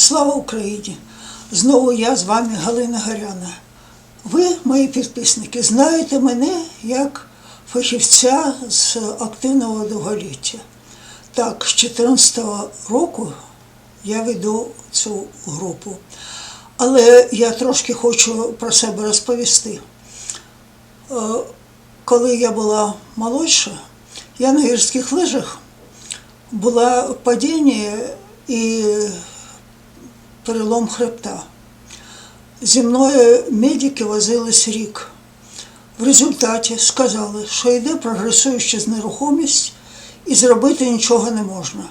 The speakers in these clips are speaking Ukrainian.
Слава Україні! Знову я з вами Галина Гаряна. Ви, мої підписники, знаєте мене як фахівця з активного довголіття. Так, з 2014 року я веду цю групу. Але я трошки хочу про себе розповісти. Е, Коли я була молодша, я на гірських лижах була падіння і перелом хребта. Зі мною медики возились рік. В результаті сказали, що йде прогресуюча нерухомість і зробити нічого не можна.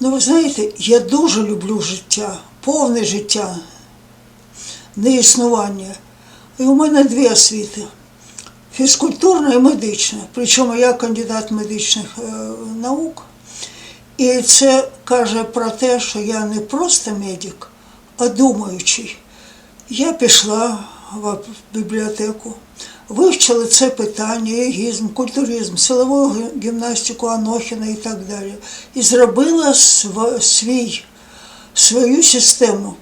Ну, ви знаєте, я дуже люблю життя, повне життя, не існування. І у мене дві освіти фізкультурна і медична. Причому я кандидат медичних е, наук. І це каже про те, що я не просто медик, а думаючий. Я пішла в бібліотеку, вивчила це питання, егізм, культуризм, силову гімнастику Анохіна і так далі. І зробила свій, свою систему,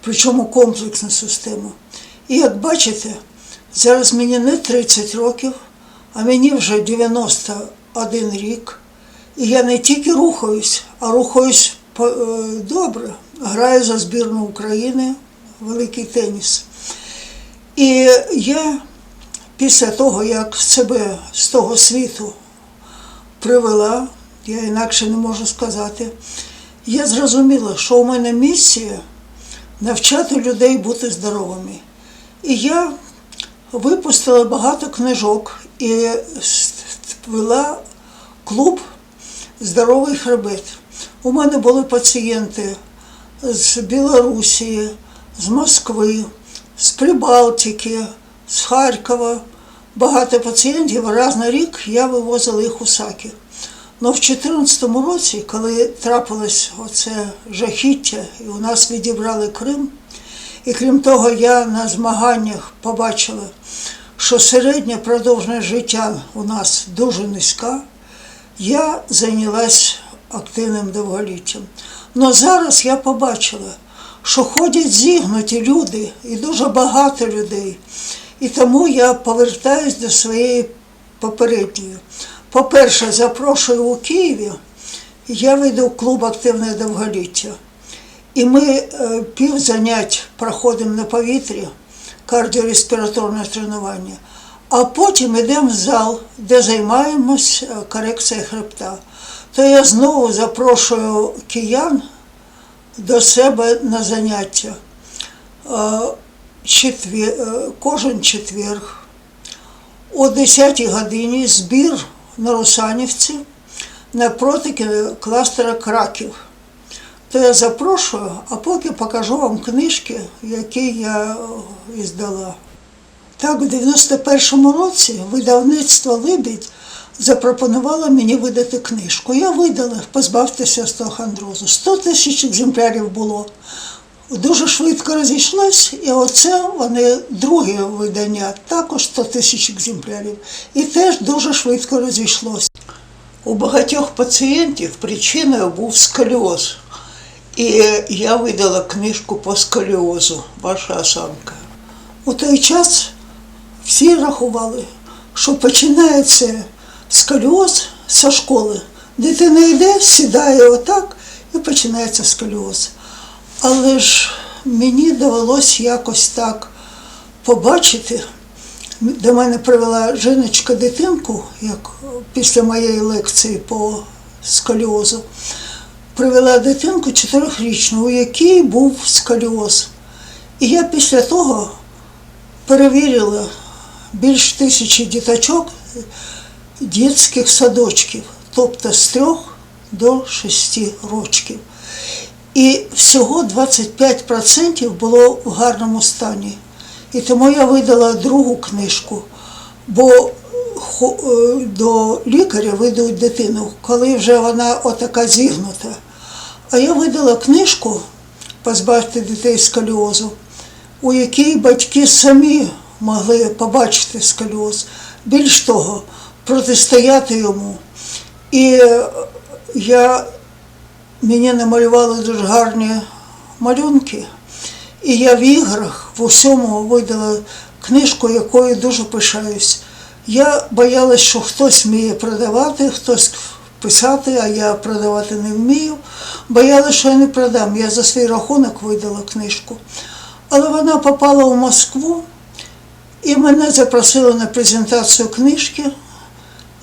причому комплексну систему. І як бачите, зараз мені не 30 років, а мені вже 91 рік. І я не тільки рухаюсь, а рухаюсь е, добре. Граю за збірну України, великий теніс. І я після того, як себе з того світу привела, я інакше не можу сказати, я зрозуміла, що у мене місія навчати людей бути здоровими. І я випустила багато книжок і вела клуб Здоровий хребет. У мене були пацієнти з Білорусі, з Москви, з Прибалтики, з Харкова. Багато пацієнтів раз на рік я вивозила їх у Саки. Но в 2014 році, коли трапилось оце жахіття, і у нас відібрали Крим, і крім того, я на змаганнях побачила, що середня продовжність життя у нас дуже низька, я зайнялась активним довголіттям. Но зараз я побачила, що ходять зігнуті люди, і дуже багато людей. І тому я повертаюсь до своєї попередньої. По-перше, запрошую у Києві, я веду клуб активне довголіття. І ми е, пів занять проходимо на повітрі, кардіореспіраторне тренування, а потім йдемо в зал, де займаємось е, корекцією хребта. То я знову запрошую киян до себе на заняття. Е, четвер, е, кожен четверг о 10 годині збір на Русанівці напроти кластера Краків. То я запрошую, а поки покажу вам книжки, які я іздала. Так, у 91-му році видавництво Либідь запропонувало мені видати книжку. Я видала позбавтеся хандрозу. 100 тисяч екземплярів було. Дуже швидко розійшлось, і оце вони друге видання, також 100 тисяч екземплярів. І теж дуже швидко розійшлось. У багатьох пацієнтів причиною був сколіоз. І я видала книжку по сколіозу, ваша осанка. У той час всі рахували, що починається сколіоз зі школи. Дитина йде, сідає отак і починається сколіоз. Але ж мені довелось якось так побачити. До мене привела жіночка дитинку, як після моєї лекції по сколіозу. Привела дитинку чотирьохрічну, у якій був сколіоз. І я після того перевірила більш тисячі діточок дитячих садочків, тобто з трьох до шести років. І всього 25% було в гарному стані. І тому я видала другу книжку, бо е, до лікаря видають дитину, коли вже вона отака зігнута. А я видала книжку Позбавте дітей сколіозу, у якій батьки самі могли побачити сколіоз. Більш того, протистояти йому. І е, я мені намалювали дуже гарні малюнки. І я в іграх в усьому видала книжку, якою дуже пишаюсь. Я боялась, що хтось вміє продавати, хтось писати, а я продавати не вмію. Боялась, що я не продам. Я за свій рахунок видала книжку. Але вона попала в Москву, і мене запросили на презентацію книжки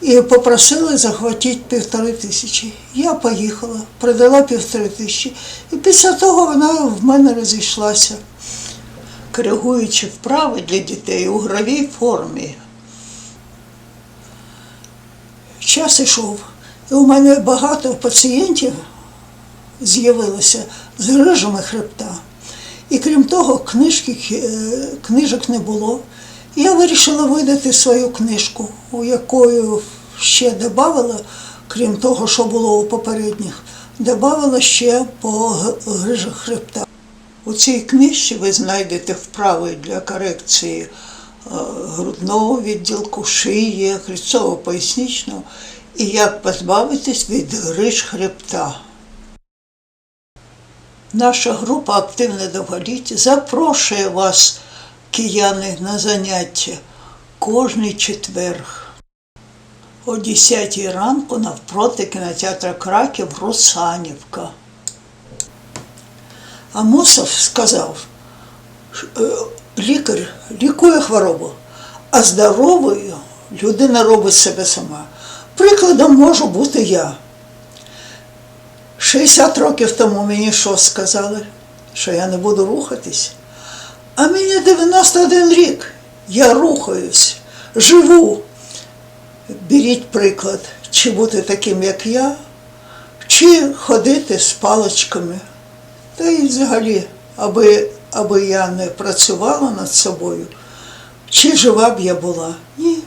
і попросили захватити півтори тисячі. Я поїхала, продала півтори тисячі. І після того вона в мене розійшлася. коригуючи вправи для дітей у гравій формі. Час ішов. І у мене багато пацієнтів з'явилося з грижами хребта. І крім того, книжки, е, книжок не було. Я вирішила видати свою книжку, у якою ще додавала, крім того, що було у попередніх, додавала ще по грижах хребта. У цій книжці ви знайдете вправи для корекції е, грудного відділку, шиї, хрестцово-поясничного і як позбавитись від гриж хребта. Наша група Активне довголіття запрошує вас, кияни, на заняття кожний четверг о 10 ранку навпроти кінотеатра Краків Русанівка. Амосов сказав, е, лікар лікує хворобу, а здоровою людина робить себе сама. Прикладом можу бути я. 60 років тому мені що сказали, що я не буду рухатись. А мені 91 рік. Я рухаюсь, живу. Беріть приклад, чи бути таким, як я, чи ходити з паличками. Та й взагалі, аби, аби я не працювала над собою, чи жива б я була? Ні.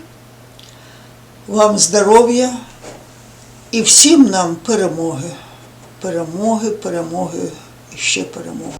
Вам здоров'я і всім нам перемоги. Перемоги, перемоги і ще перемоги.